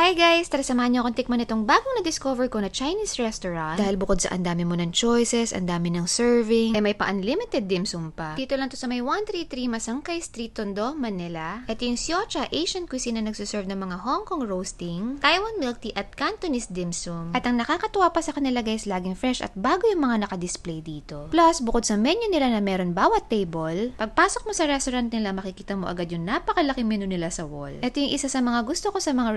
Hi guys! Tara samahan niyo akong tikman itong bagong na-discover ko na Chinese restaurant. Dahil bukod sa ang dami mo ng choices, ang dami ng serving, ay may pa-unlimited dim sum pa. Dito lang to sa may 133 Masangkay Street, Tondo, Manila. Ito yung Siocha Asian cuisine na nagsuserve ng mga Hong Kong roasting, Taiwan milk tea at Cantonese dim sum. At ang nakakatuwa pa sa kanila guys, laging fresh at bago yung mga nakadisplay dito. Plus, bukod sa menu nila na meron bawat table, pagpasok mo sa restaurant nila, makikita mo agad yung napakalaki menu nila sa wall. Ito yung isa sa mga gusto ko sa mga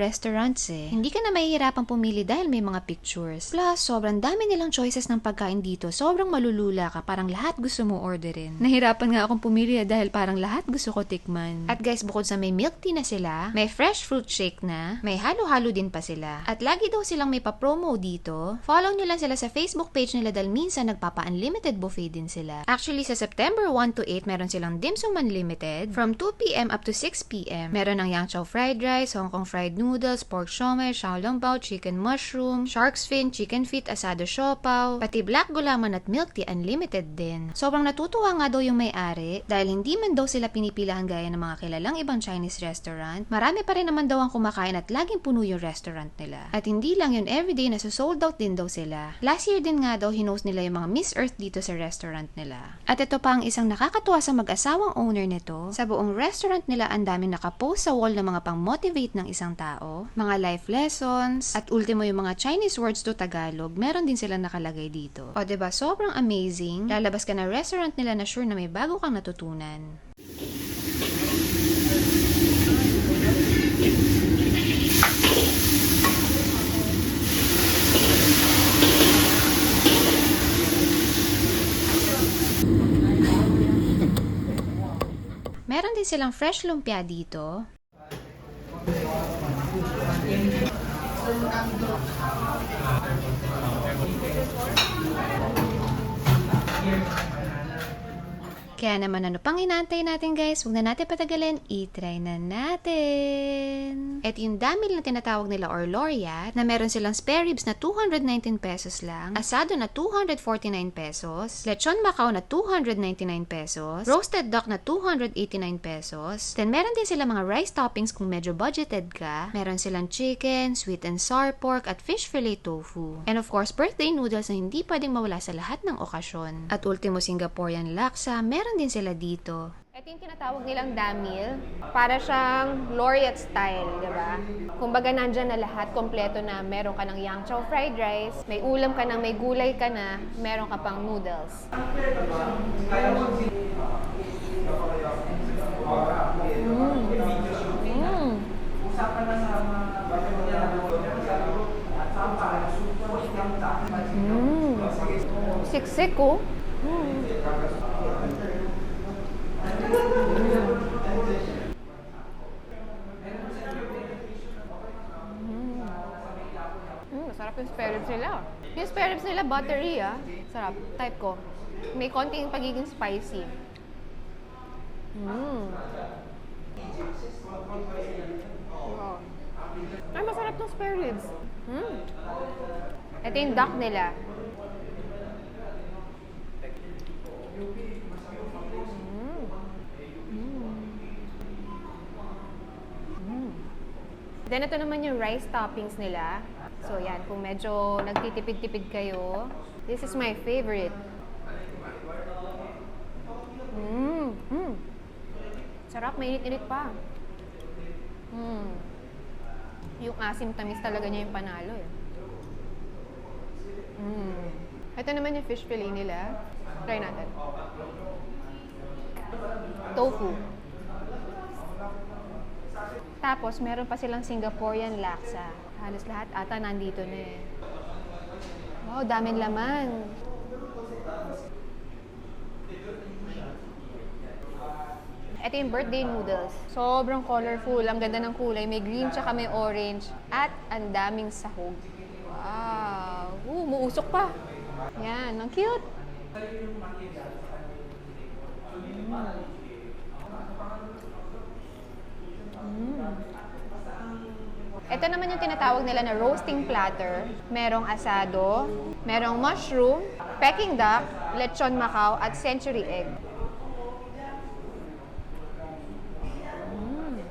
restaurants eh. Hindi ka na mahihirapang pumili dahil may mga pictures. Plus, sobrang dami nilang choices ng pagkain dito. Sobrang malulula ka. Parang lahat gusto mo orderin. Nahirapan nga akong pumili eh, dahil parang lahat gusto ko tikman. At guys, bukod sa may milk tea na sila, may fresh fruit shake na, may halo-halo din pa sila. At lagi daw silang may pa-promo dito. Follow nyo lang sila sa Facebook page nila dahil minsan nagpapa-unlimited buffet din sila. Actually, sa September 1 to 8, meron silang dim sum unlimited from 2pm up to 6pm. Meron ng yang chow fried rice, Hong Kong fried noodles, pork siomai, xiaolongbao, chicken mushroom, shark's fin, chicken feet, asado siopaw, pati black gulaman at milk tea unlimited din. Sobrang natutuwa nga daw yung may-ari dahil hindi man daw sila pinipilahan gaya ng mga kilalang ibang Chinese restaurant, marami pa rin naman daw ang kumakain at laging puno yung restaurant nila. At hindi lang yun everyday na sold out din daw sila. Last year din nga daw hinost nila yung mga Miss Earth dito sa restaurant nila. At ito pa ang isang nakakatuwa sa mag-asawang owner nito. Sa buong restaurant nila ang dami nakapost sa wall ng mga pang-motivate ng isang tao, mga life lessons, at ultimo yung mga Chinese words to Tagalog, meron din sila nakalagay dito. O ba diba, sobrang amazing. Lalabas ka na restaurant nila na sure na may bago kang natutunan. Meron din silang fresh lumpia dito. Thank you. Kaya naman ano pang inaantay natin guys, huwag na natin patagalin, i-try na natin. At yung dami na tinatawag nila or laureate, na meron silang spare ribs na 219 pesos lang, asado na 249 pesos, lechon macao na 299 pesos, roasted duck na 289 pesos, then meron din sila mga rice toppings kung medyo budgeted ka, meron silang chicken, sweet and sour pork, at fish fillet tofu. And of course, birthday noodles na hindi pwedeng mawala sa lahat ng okasyon. At ultimo Singaporean laksa, meron din sila dito. Ito yung tinatawag nilang damil. Para siyang laureate style, di ba? Kumbaga nandyan na lahat, kompleto na. Meron ka ng yang chow fried rice, may ulam ka na, may gulay ka na, meron ka pang noodles. Mm. Mm. Mm. Siksik oh. Mm, masarap yung spare ribs nila. Yung spare ribs nila, buttery ah. Sarap. Type ko. May konting pagiging spicy. Mm. Wow. Ay, masarap tong spare ribs. Mm. Ito yung duck nila. Then ito naman yung rice toppings nila. So yan, kung medyo nagtitipid-tipid kayo, this is my favorite. Mmm, mm. Sarap, mainit-init pa. Mm. Yung asim tamis talaga niya yung panalo eh. Mm. Ito naman yung fish fillet nila. Try natin. Tofu. Tapos, meron pa silang Singaporean laksa. Halos lahat ata nandito na eh. Wow, daming laman. Ito yung birthday noodles. Sobrang colorful. Ang ganda ng kulay. May green tsaka may orange. At ang daming sahog. Wow! Uh, muusok pa. Yan, ang cute. Ito naman yung tinatawag nila na roasting platter. Merong asado, merong mushroom, peking duck, lechon macao, at century egg. Mm.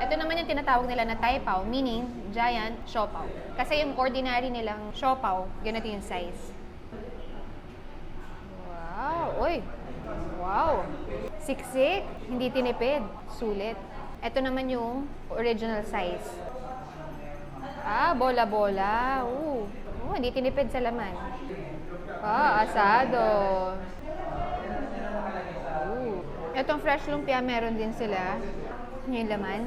Ito naman yung tinatawag nila na taipao, meaning giant siopaw. Kasi yung ordinary nilang siopaw, ganito yung size. Wow! Uy! Wow! Siksik! Hindi tinipid. Sulit. Ito naman yung original size. Ah, bola-bola. Oh, hindi tinipid sa laman. Ah, asado. Ooh. Itong fresh lumpia, meron din sila. Yung laman.